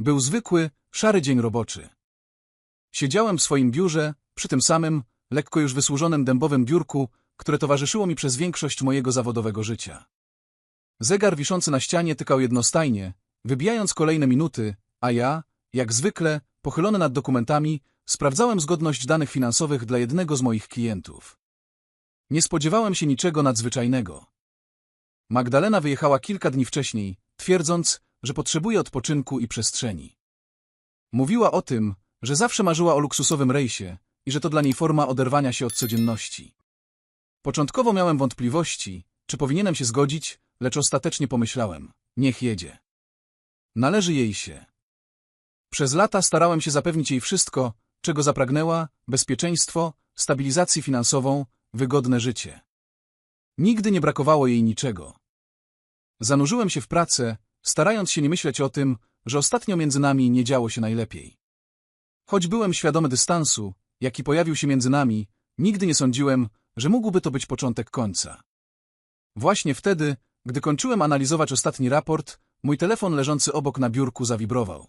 Był zwykły, szary dzień roboczy. Siedziałem w swoim biurze, przy tym samym, lekko już wysłużonym dębowym biurku, które towarzyszyło mi przez większość mojego zawodowego życia. Zegar wiszący na ścianie tykał jednostajnie, wybijając kolejne minuty, a ja, jak zwykle, pochylony nad dokumentami, sprawdzałem zgodność danych finansowych dla jednego z moich klientów. Nie spodziewałem się niczego nadzwyczajnego. Magdalena wyjechała kilka dni wcześniej, twierdząc, że potrzebuje odpoczynku i przestrzeni. Mówiła o tym, że zawsze marzyła o luksusowym rejsie i że to dla niej forma oderwania się od codzienności. Początkowo miałem wątpliwości, czy powinienem się zgodzić, lecz ostatecznie pomyślałem, niech jedzie. Należy jej się. Przez lata starałem się zapewnić jej wszystko, czego zapragnęła, bezpieczeństwo, stabilizację finansową, wygodne życie. Nigdy nie brakowało jej niczego. Zanurzyłem się w pracę, starając się nie myśleć o tym, że ostatnio między nami nie działo się najlepiej. Choć byłem świadomy dystansu, jaki pojawił się między nami, nigdy nie sądziłem, że mógłby to być początek końca. Właśnie wtedy, gdy kończyłem analizować ostatni raport, mój telefon leżący obok na biurku zawibrował.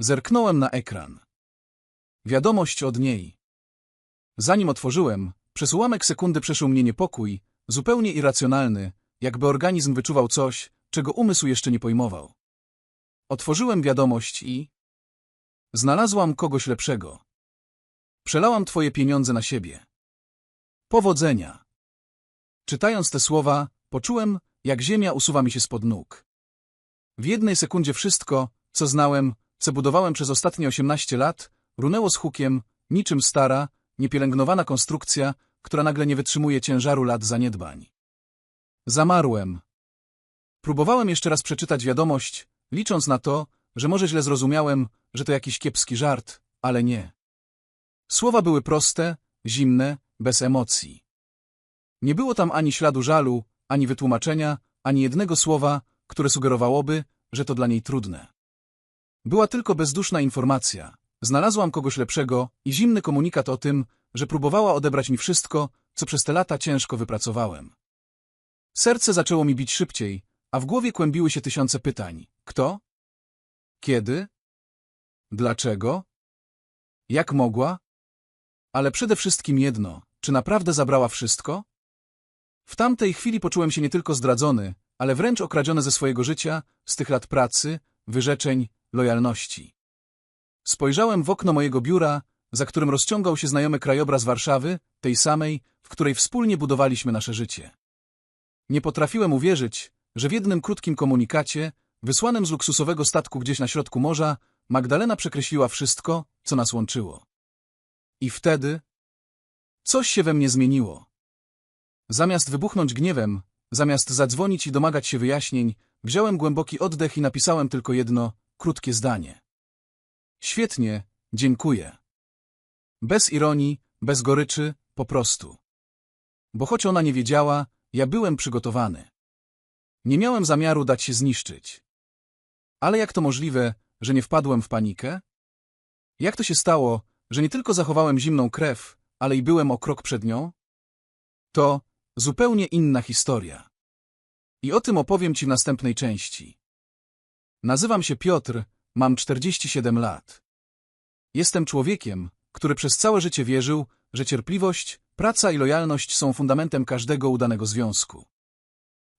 Zerknąłem na ekran. Wiadomość od niej. Zanim otworzyłem, przez ułamek sekundy przeszył mnie niepokój, zupełnie irracjonalny, jakby organizm wyczuwał coś, czego umysł jeszcze nie pojmował. Otworzyłem wiadomość i... Znalazłam kogoś lepszego. Przelałam twoje pieniądze na siebie. Powodzenia. Czytając te słowa, poczułem, jak ziemia usuwa mi się spod nóg. W jednej sekundzie wszystko, co znałem, co budowałem przez ostatnie 18 lat, runęło z hukiem, niczym stara, niepielęgnowana konstrukcja, która nagle nie wytrzymuje ciężaru lat zaniedbań. Zamarłem. Próbowałem jeszcze raz przeczytać wiadomość, licząc na to, że może źle zrozumiałem, że to jakiś kiepski żart, ale nie. Słowa były proste, zimne, bez emocji. Nie było tam ani śladu żalu, ani wytłumaczenia, ani jednego słowa, które sugerowałoby, że to dla niej trudne. Była tylko bezduszna informacja. Znalazłam kogoś lepszego i zimny komunikat o tym, że próbowała odebrać mi wszystko, co przez te lata ciężko wypracowałem. Serce zaczęło mi bić szybciej, a w głowie kłębiły się tysiące pytań. Kto? Kiedy? Dlaczego? Jak mogła? Ale przede wszystkim jedno, czy naprawdę zabrała wszystko? W tamtej chwili poczułem się nie tylko zdradzony, ale wręcz okradziony ze swojego życia, z tych lat pracy, wyrzeczeń, lojalności. Spojrzałem w okno mojego biura, za którym rozciągał się znajomy krajobraz Warszawy, tej samej, w której wspólnie budowaliśmy nasze życie. Nie potrafiłem uwierzyć, że w jednym krótkim komunikacie, wysłanym z luksusowego statku gdzieś na środku morza, Magdalena przekreśliła wszystko, co nas łączyło. I wtedy coś się we mnie zmieniło. Zamiast wybuchnąć gniewem, zamiast zadzwonić i domagać się wyjaśnień, wziąłem głęboki oddech i napisałem tylko jedno, krótkie zdanie. Świetnie, dziękuję. Bez ironii, bez goryczy, po prostu. Bo choć ona nie wiedziała, ja byłem przygotowany. Nie miałem zamiaru dać się zniszczyć. Ale jak to możliwe, że nie wpadłem w panikę? Jak to się stało, że nie tylko zachowałem zimną krew, ale i byłem o krok przed nią? To zupełnie inna historia. I o tym opowiem Ci w następnej części. Nazywam się Piotr, mam 47 lat. Jestem człowiekiem, który przez całe życie wierzył, że cierpliwość, praca i lojalność są fundamentem każdego udanego związku.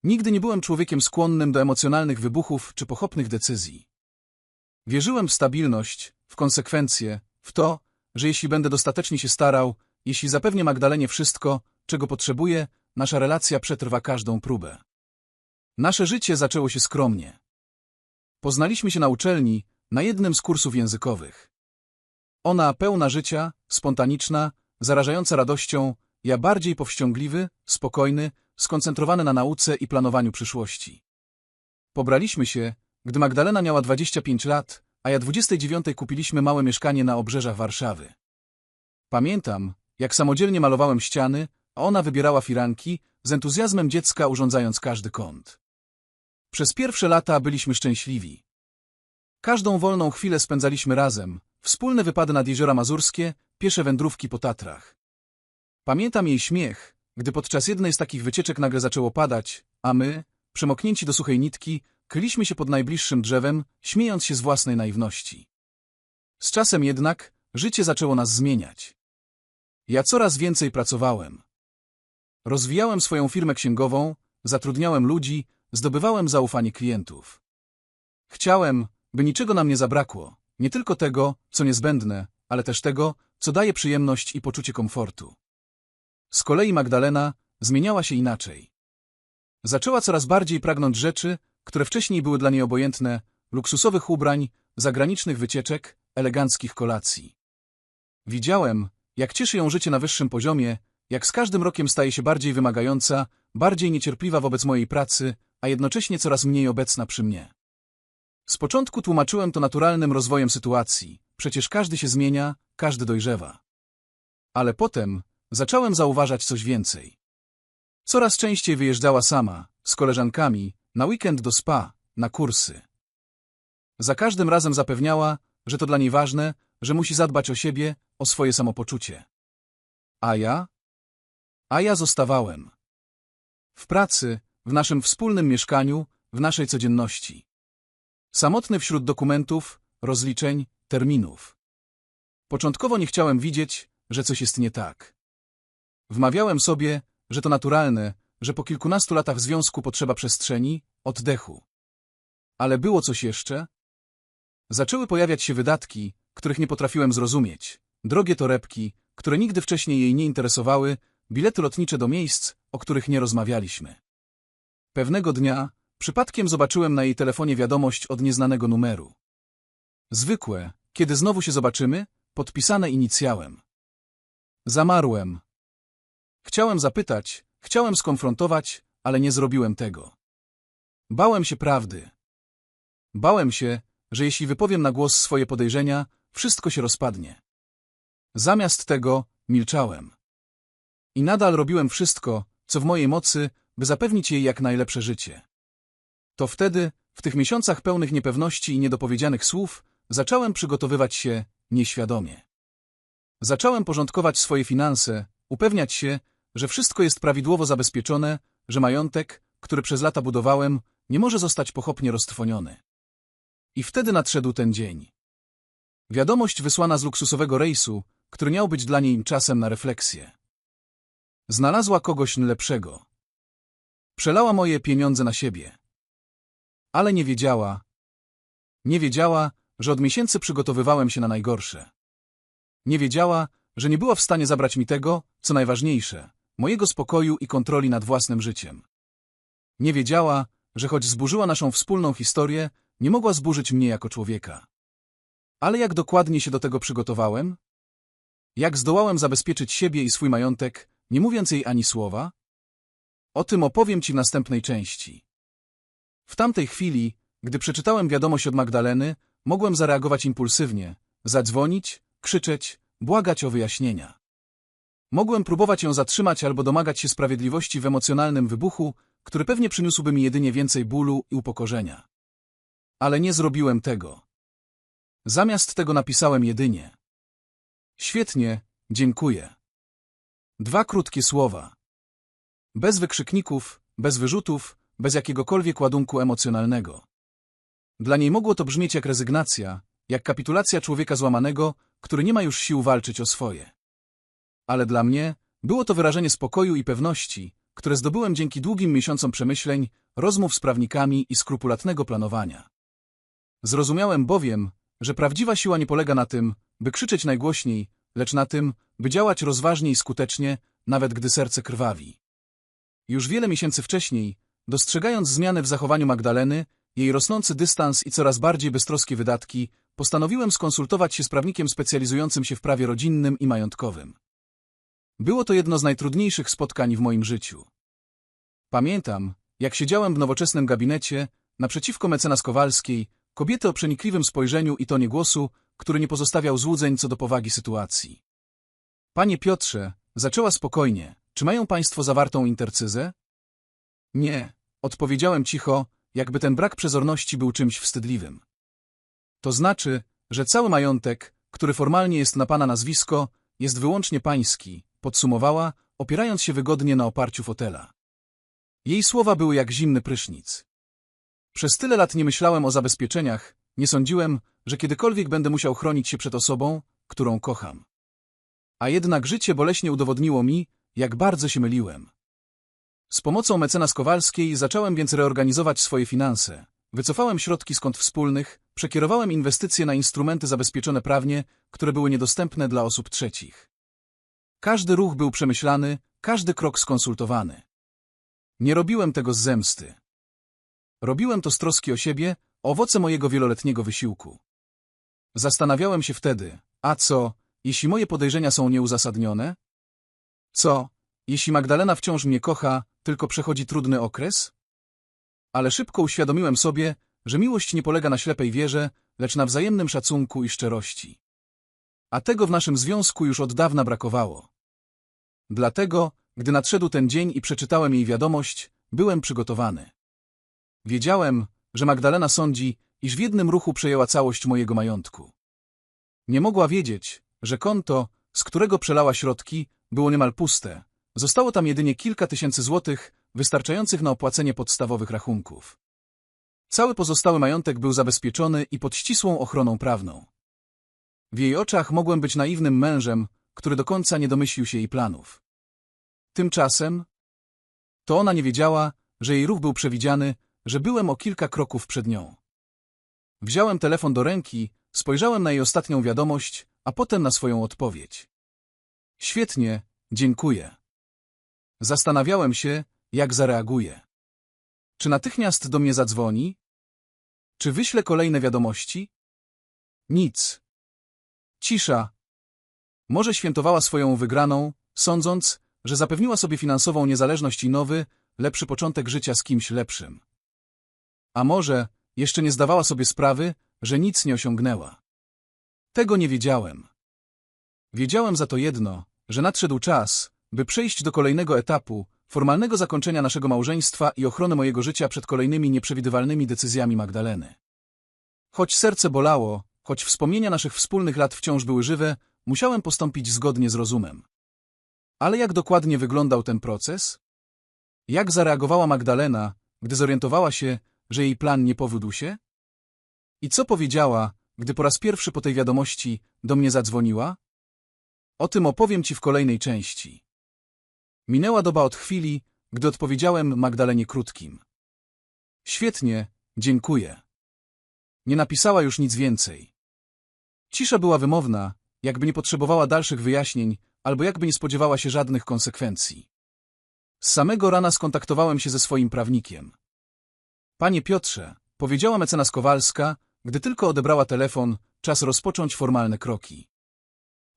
Nigdy nie byłem człowiekiem skłonnym do emocjonalnych wybuchów czy pochopnych decyzji. Wierzyłem w stabilność, w konsekwencje, w to, że jeśli będę dostatecznie się starał, jeśli zapewnię Magdalenie wszystko, czego potrzebuje, nasza relacja przetrwa każdą próbę. Nasze życie zaczęło się skromnie. Poznaliśmy się na uczelni, na jednym z kursów językowych. Ona pełna życia, spontaniczna, zarażająca radością, ja bardziej powściągliwy, spokojny, skoncentrowany na nauce i planowaniu przyszłości. Pobraliśmy się, gdy Magdalena miała 25 lat, a ja 29 kupiliśmy małe mieszkanie na obrzeżach Warszawy. Pamiętam, jak samodzielnie malowałem ściany, a ona wybierała firanki, z entuzjazmem dziecka urządzając każdy kąt. Przez pierwsze lata byliśmy szczęśliwi. Każdą wolną chwilę spędzaliśmy razem, wspólne wypady nad jeziora Mazurskie, piesze wędrówki po Tatrach. Pamiętam jej śmiech, gdy podczas jednej z takich wycieczek nagle zaczęło padać, a my, przemoknięci do suchej nitki, kryliśmy się pod najbliższym drzewem, śmiejąc się z własnej naiwności. Z czasem jednak życie zaczęło nas zmieniać. Ja coraz więcej pracowałem. Rozwijałem swoją firmę księgową, zatrudniałem ludzi, zdobywałem zaufanie klientów. Chciałem, by niczego nam nie zabrakło, nie tylko tego, co niezbędne, ale też tego, co daje przyjemność i poczucie komfortu. Z kolei Magdalena zmieniała się inaczej. Zaczęła coraz bardziej pragnąć rzeczy, które wcześniej były dla niej obojętne, luksusowych ubrań, zagranicznych wycieczek, eleganckich kolacji. Widziałem, jak cieszy ją życie na wyższym poziomie, jak z każdym rokiem staje się bardziej wymagająca, bardziej niecierpliwa wobec mojej pracy, a jednocześnie coraz mniej obecna przy mnie. Z początku tłumaczyłem to naturalnym rozwojem sytuacji, przecież każdy się zmienia, każdy dojrzewa. Ale potem zacząłem zauważać coś więcej. Coraz częściej wyjeżdżała sama, z koleżankami, na weekend do spa, na kursy. Za każdym razem zapewniała, że to dla niej ważne, że musi zadbać o siebie, o swoje samopoczucie. A ja? A ja zostawałem. W pracy, w naszym wspólnym mieszkaniu, w naszej codzienności. Samotny wśród dokumentów, rozliczeń, terminów. Początkowo nie chciałem widzieć, że coś jest nie tak. Wmawiałem sobie, że to naturalne, że po kilkunastu latach związku potrzeba przestrzeni, oddechu. Ale było coś jeszcze? Zaczęły pojawiać się wydatki, których nie potrafiłem zrozumieć, drogie torebki, które nigdy wcześniej jej nie interesowały, bilety lotnicze do miejsc, o których nie rozmawialiśmy. Pewnego dnia przypadkiem zobaczyłem na jej telefonie wiadomość od nieznanego numeru. Zwykłe, kiedy znowu się zobaczymy, podpisane inicjałem. Zamarłem. Chciałem zapytać, chciałem skonfrontować, ale nie zrobiłem tego. Bałem się prawdy. Bałem się, że jeśli wypowiem na głos swoje podejrzenia, wszystko się rozpadnie. Zamiast tego milczałem. I nadal robiłem wszystko, co w mojej mocy, by zapewnić jej jak najlepsze życie. To wtedy, w tych miesiącach pełnych niepewności i niedopowiedzianych słów, zacząłem przygotowywać się nieświadomie. Zacząłem porządkować swoje finanse, upewniać się, że wszystko jest prawidłowo zabezpieczone, że majątek, który przez lata budowałem, nie może zostać pochopnie roztrwoniony. I wtedy nadszedł ten dzień. Wiadomość wysłana z luksusowego rejsu, który miał być dla niej czasem na refleksję. Znalazła kogoś lepszego. Przelała moje pieniądze na siebie. Ale nie wiedziała. Nie wiedziała, że od miesięcy przygotowywałem się na najgorsze. Nie wiedziała, że nie była w stanie zabrać mi tego, co najważniejsze, mojego spokoju i kontroli nad własnym życiem. Nie wiedziała, że choć zburzyła naszą wspólną historię, nie mogła zburzyć mnie jako człowieka. Ale jak dokładnie się do tego przygotowałem? Jak zdołałem zabezpieczyć siebie i swój majątek, nie mówiąc jej ani słowa? O tym opowiem Ci w następnej części. W tamtej chwili, gdy przeczytałem wiadomość od Magdaleny, mogłem zareagować impulsywnie, zadzwonić, krzyczeć, błagać o wyjaśnienia. Mogłem próbować ją zatrzymać albo domagać się sprawiedliwości w emocjonalnym wybuchu, który pewnie przyniósłby mi jedynie więcej bólu i upokorzenia. Ale nie zrobiłem tego. Zamiast tego napisałem jedynie. Świetnie, dziękuję. Dwa krótkie słowa. Bez wykrzykników, bez wyrzutów, bez jakiegokolwiek ładunku emocjonalnego. Dla niej mogło to brzmieć jak rezygnacja, jak kapitulacja człowieka złamanego, który nie ma już sił walczyć o swoje. Ale dla mnie było to wyrażenie spokoju i pewności, które zdobyłem dzięki długim miesiącom przemyśleń, rozmów z prawnikami i skrupulatnego planowania. Zrozumiałem bowiem, że prawdziwa siła nie polega na tym, by krzyczeć najgłośniej, lecz na tym, by działać rozważnie i skutecznie, nawet gdy serce krwawi. Już wiele miesięcy wcześniej, dostrzegając zmiany w zachowaniu Magdaleny, jej rosnący dystans i coraz bardziej beztroskie wydatki, postanowiłem skonsultować się z prawnikiem specjalizującym się w prawie rodzinnym i majątkowym. Było to jedno z najtrudniejszych spotkań w moim życiu. Pamiętam, jak siedziałem w nowoczesnym gabinecie, naprzeciwko mecenas Kowalskiej, kobiety o przenikliwym spojrzeniu i tonie głosu, który nie pozostawiał złudzeń co do powagi sytuacji. Panie Piotrze, zaczęła spokojnie, czy mają państwo zawartą intercyzę? Nie, odpowiedziałem cicho, jakby ten brak przezorności był czymś wstydliwym. To znaczy, że cały majątek, który formalnie jest na pana nazwisko, jest wyłącznie pański, podsumowała, opierając się wygodnie na oparciu fotela. Jej słowa były jak zimny prysznic. Przez tyle lat nie myślałem o zabezpieczeniach, nie sądziłem, że kiedykolwiek będę musiał chronić się przed osobą, którą kocham. A jednak życie boleśnie udowodniło mi, jak bardzo się myliłem. Z pomocą mecenas Kowalskiej zacząłem więc reorganizować swoje finanse. Wycofałem środki z kont wspólnych, przekierowałem inwestycje na instrumenty zabezpieczone prawnie, które były niedostępne dla osób trzecich. Każdy ruch był przemyślany, każdy krok skonsultowany. Nie robiłem tego z zemsty. Robiłem to z troski o siebie, owoce mojego wieloletniego wysiłku. Zastanawiałem się wtedy, a co, jeśli moje podejrzenia są nieuzasadnione? Co, jeśli Magdalena wciąż mnie kocha, tylko przechodzi trudny okres? Ale szybko uświadomiłem sobie, że miłość nie polega na ślepej wierze, lecz na wzajemnym szacunku i szczerości. A tego w naszym związku już od dawna brakowało. Dlatego, gdy nadszedł ten dzień i przeczytałem jej wiadomość, byłem przygotowany. Wiedziałem, że Magdalena sądzi, iż w jednym ruchu przejęła całość mojego majątku. Nie mogła wiedzieć, że konto, z którego przelała środki, było niemal puste. Zostało tam jedynie kilka tysięcy złotych, wystarczających na opłacenie podstawowych rachunków. Cały pozostały majątek był zabezpieczony i pod ścisłą ochroną prawną. W jej oczach mogłem być naiwnym mężem, który do końca nie domyślił się jej planów. Tymczasem to ona nie wiedziała, że jej ruch był przewidziany, że byłem o kilka kroków przed nią. Wziąłem telefon do ręki, spojrzałem na jej ostatnią wiadomość, a potem na swoją odpowiedź. Świetnie, dziękuję. Zastanawiałem się, jak zareaguje. Czy natychmiast do mnie zadzwoni? Czy wyślę kolejne wiadomości? Nic. Cisza. Może świętowała swoją wygraną, sądząc, że zapewniła sobie finansową niezależność i nowy, lepszy początek życia z kimś lepszym. A może jeszcze nie zdawała sobie sprawy, że nic nie osiągnęła. Tego nie wiedziałem. Wiedziałem za to jedno, że nadszedł czas, by przejść do kolejnego etapu, formalnego zakończenia naszego małżeństwa i ochrony mojego życia przed kolejnymi nieprzewidywalnymi decyzjami Magdaleny. Choć serce bolało, choć wspomnienia naszych wspólnych lat wciąż były żywe, musiałem postąpić zgodnie z rozumem. Ale jak dokładnie wyglądał ten proces? Jak zareagowała Magdalena, gdy zorientowała się, że jej plan nie powiódł się? I co powiedziała, gdy po raz pierwszy po tej wiadomości do mnie zadzwoniła? O tym opowiem Ci w kolejnej części. Minęła doba od chwili, gdy odpowiedziałem Magdalenie krótkim. Świetnie, dziękuję. Nie napisała już nic więcej. Cisza była wymowna, jakby nie potrzebowała dalszych wyjaśnień, albo jakby nie spodziewała się żadnych konsekwencji. Z samego rana skontaktowałem się ze swoim prawnikiem. Panie Piotrze, powiedziała mecenas Kowalska, gdy tylko odebrała telefon, czas rozpocząć formalne kroki.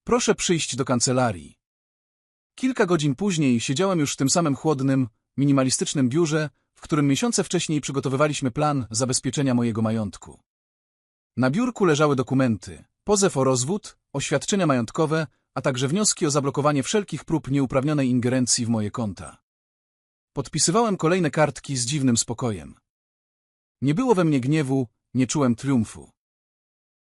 Proszę przyjść do kancelarii. Kilka godzin później siedziałem już w tym samym chłodnym, minimalistycznym biurze, w którym miesiące wcześniej przygotowywaliśmy plan zabezpieczenia mojego majątku. Na biurku leżały dokumenty, pozew o rozwód, oświadczenia majątkowe, a także wnioski o zablokowanie wszelkich prób nieuprawnionej ingerencji w moje konta. Podpisywałem kolejne kartki z dziwnym spokojem. Nie było we mnie gniewu, nie czułem triumfu.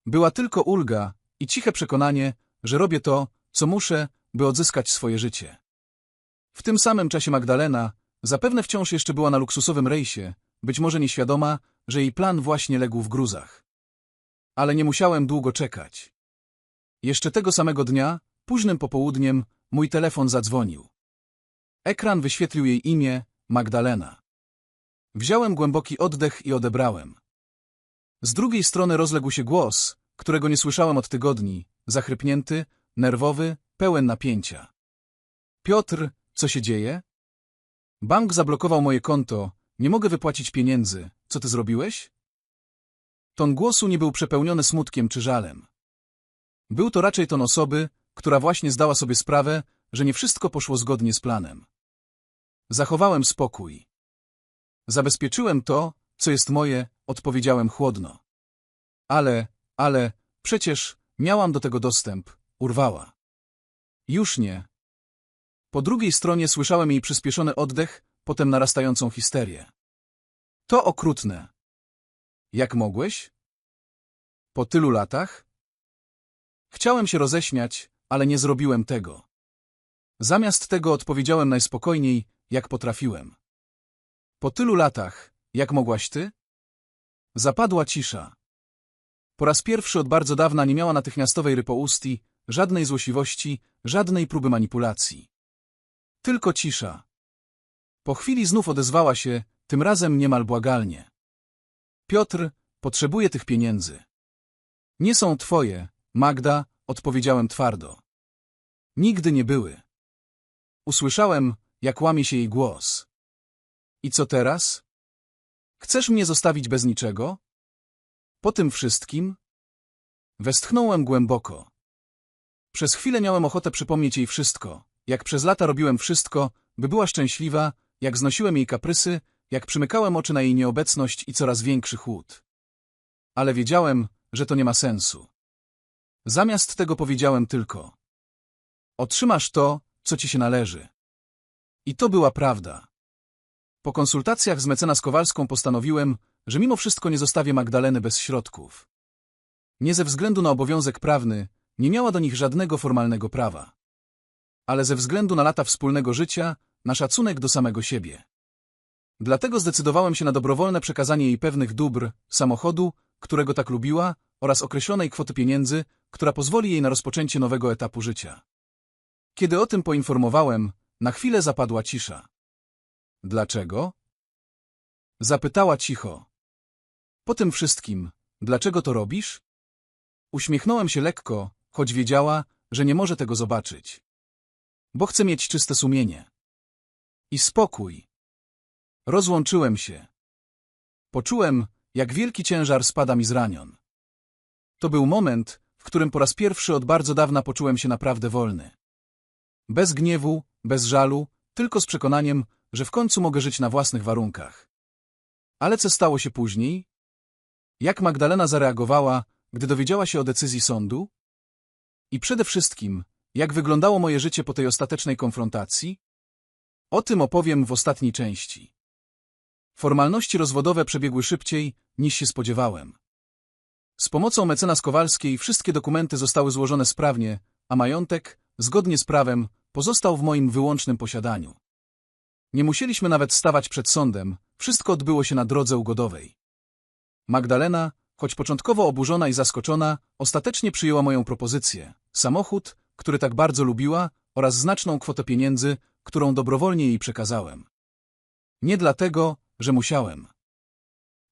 Była tylko ulga i ciche przekonanie, że robię to, co muszę, by odzyskać swoje życie. W tym samym czasie Magdalena zapewne wciąż jeszcze była na luksusowym rejsie, być może nieświadoma, że jej plan właśnie legł w gruzach. Ale nie musiałem długo czekać. Jeszcze tego samego dnia, późnym popołudniem, mój telefon zadzwonił. Ekran wyświetlił jej imię Magdalena. Wziąłem głęboki oddech i odebrałem. Z drugiej strony rozległ się głos, którego nie słyszałem od tygodni, zachrypnięty, nerwowy, pełen napięcia. Piotr, co się dzieje? Bank zablokował moje konto, nie mogę wypłacić pieniędzy. Co ty zrobiłeś? Ton głosu nie był przepełniony smutkiem czy żalem. Był to raczej ton osoby, która właśnie zdała sobie sprawę, że nie wszystko poszło zgodnie z planem. Zachowałem spokój. Zabezpieczyłem to, co jest moje, odpowiedziałem chłodno. Ale, ale, przecież miałam do tego dostęp, urwała. Już nie. Po drugiej stronie słyszałem jej przyspieszony oddech, potem narastającą histerię. To okrutne. Jak mogłeś? Po tylu latach? Chciałem się roześmiać, ale nie zrobiłem tego. Zamiast tego odpowiedziałem najspokojniej, jak potrafiłem. Po tylu latach, jak mogłaś ty? Zapadła cisza. Po raz pierwszy od bardzo dawna nie miała natychmiastowej rypoustii, żadnej złośliwości, żadnej próby manipulacji. Tylko cisza. Po chwili znów odezwała się, tym razem niemal błagalnie. Piotr, potrzebuje tych pieniędzy. Nie są twoje, Magda, odpowiedziałem twardo. Nigdy nie były. Usłyszałem, jak łamie się jej głos. I co teraz? Chcesz mnie zostawić bez niczego? Po tym wszystkim? Westchnąłem głęboko. Przez chwilę miałem ochotę przypomnieć jej wszystko, jak przez lata robiłem wszystko, by była szczęśliwa, jak znosiłem jej kaprysy, jak przymykałem oczy na jej nieobecność i coraz większy chłód. Ale wiedziałem, że to nie ma sensu. Zamiast tego powiedziałem tylko Otrzymasz to, co ci się należy. I to była prawda. Po konsultacjach z mecenas Kowalską postanowiłem, że mimo wszystko nie zostawię Magdaleny bez środków. Nie ze względu na obowiązek prawny, nie miała do nich żadnego formalnego prawa. Ale ze względu na lata wspólnego życia, na szacunek do samego siebie. Dlatego zdecydowałem się na dobrowolne przekazanie jej pewnych dóbr, samochodu, którego tak lubiła, oraz określonej kwoty pieniędzy, która pozwoli jej na rozpoczęcie nowego etapu życia. Kiedy o tym poinformowałem, na chwilę zapadła cisza. Dlaczego? Zapytała cicho. Po tym wszystkim, dlaczego to robisz? Uśmiechnąłem się lekko, choć wiedziała, że nie może tego zobaczyć. Bo chcę mieć czyste sumienie. I spokój. Rozłączyłem się. Poczułem, jak wielki ciężar spada mi z ranion. To był moment, w którym po raz pierwszy od bardzo dawna poczułem się naprawdę wolny. Bez gniewu, bez żalu, tylko z przekonaniem, że w końcu mogę żyć na własnych warunkach. Ale co stało się później? Jak Magdalena zareagowała, gdy dowiedziała się o decyzji sądu? I przede wszystkim, jak wyglądało moje życie po tej ostatecznej konfrontacji? O tym opowiem w ostatniej części. Formalności rozwodowe przebiegły szybciej, niż się spodziewałem. Z pomocą mecenas Kowalskiej wszystkie dokumenty zostały złożone sprawnie, a majątek, zgodnie z prawem, pozostał w moim wyłącznym posiadaniu. Nie musieliśmy nawet stawać przed sądem, wszystko odbyło się na drodze ugodowej. Magdalena, choć początkowo oburzona i zaskoczona, ostatecznie przyjęła moją propozycję. Samochód, który tak bardzo lubiła, oraz znaczną kwotę pieniędzy, którą dobrowolnie jej przekazałem. Nie dlatego, że musiałem.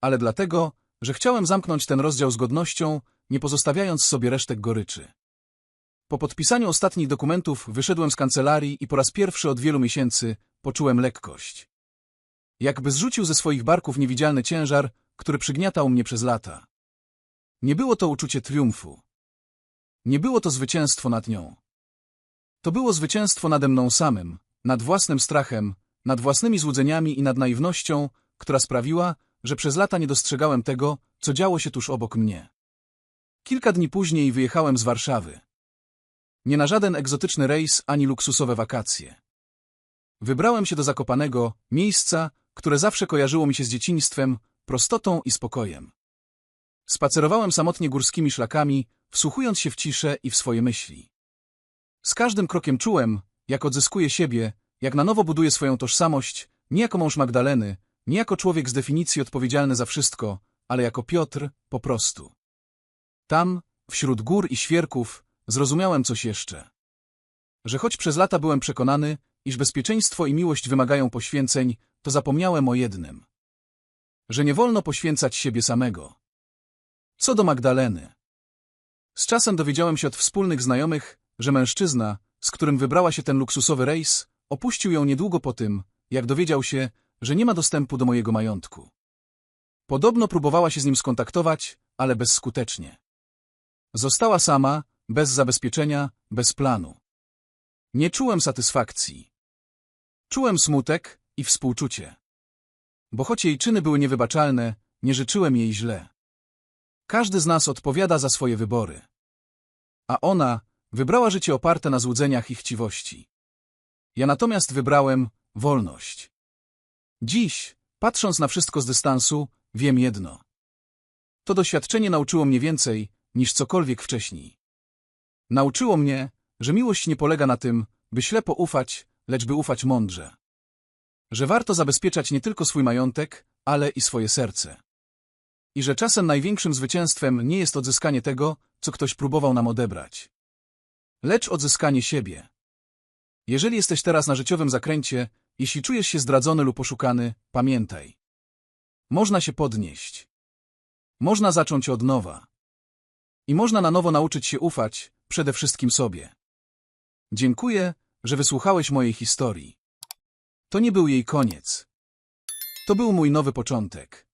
Ale dlatego, że chciałem zamknąć ten rozdział z godnością, nie pozostawiając sobie resztek goryczy. Po podpisaniu ostatnich dokumentów wyszedłem z kancelarii i po raz pierwszy od wielu miesięcy poczułem lekkość. Jakby zrzucił ze swoich barków niewidzialny ciężar, który przygniatał mnie przez lata. Nie było to uczucie triumfu. Nie było to zwycięstwo nad nią. To było zwycięstwo nade mną samym, nad własnym strachem, nad własnymi złudzeniami i nad naiwnością, która sprawiła, że przez lata nie dostrzegałem tego, co działo się tuż obok mnie. Kilka dni później wyjechałem z Warszawy. Nie na żaden egzotyczny rejs ani luksusowe wakacje. Wybrałem się do Zakopanego, miejsca, które zawsze kojarzyło mi się z dzieciństwem, prostotą i spokojem. Spacerowałem samotnie górskimi szlakami, wsłuchując się w ciszę i w swoje myśli. Z każdym krokiem czułem, jak odzyskuję siebie, jak na nowo buduję swoją tożsamość, nie jako mąż Magdaleny, nie jako człowiek z definicji odpowiedzialny za wszystko, ale jako Piotr, po prostu. Tam, wśród gór i świerków, zrozumiałem coś jeszcze. Że choć przez lata byłem przekonany, iż bezpieczeństwo i miłość wymagają poświęceń, to zapomniałem o jednym. Że nie wolno poświęcać siebie samego. Co do Magdaleny. Z czasem dowiedziałem się od wspólnych znajomych, że mężczyzna, z którym wybrała się ten luksusowy rejs, opuścił ją niedługo po tym, jak dowiedział się, że nie ma dostępu do mojego majątku. Podobno próbowała się z nim skontaktować, ale bezskutecznie. Została sama, bez zabezpieczenia, bez planu. Nie czułem satysfakcji. Czułem smutek i współczucie. Bo choć jej czyny były niewybaczalne, nie życzyłem jej źle. Każdy z nas odpowiada za swoje wybory. A ona wybrała życie oparte na złudzeniach i chciwości. Ja natomiast wybrałem wolność. Dziś, patrząc na wszystko z dystansu, wiem jedno. To doświadczenie nauczyło mnie więcej niż cokolwiek wcześniej. Nauczyło mnie, że miłość nie polega na tym, by ślepo ufać, lecz by ufać mądrze. Że warto zabezpieczać nie tylko swój majątek, ale i swoje serce. I że czasem największym zwycięstwem nie jest odzyskanie tego, co ktoś próbował nam odebrać, lecz odzyskanie siebie. Jeżeli jesteś teraz na życiowym zakręcie, jeśli czujesz się zdradzony lub oszukany, pamiętaj. Można się podnieść. Można zacząć od nowa. I można na nowo nauczyć się ufać, przede wszystkim sobie. Dziękuję, że wysłuchałeś mojej historii. To nie był jej koniec. To był mój nowy początek.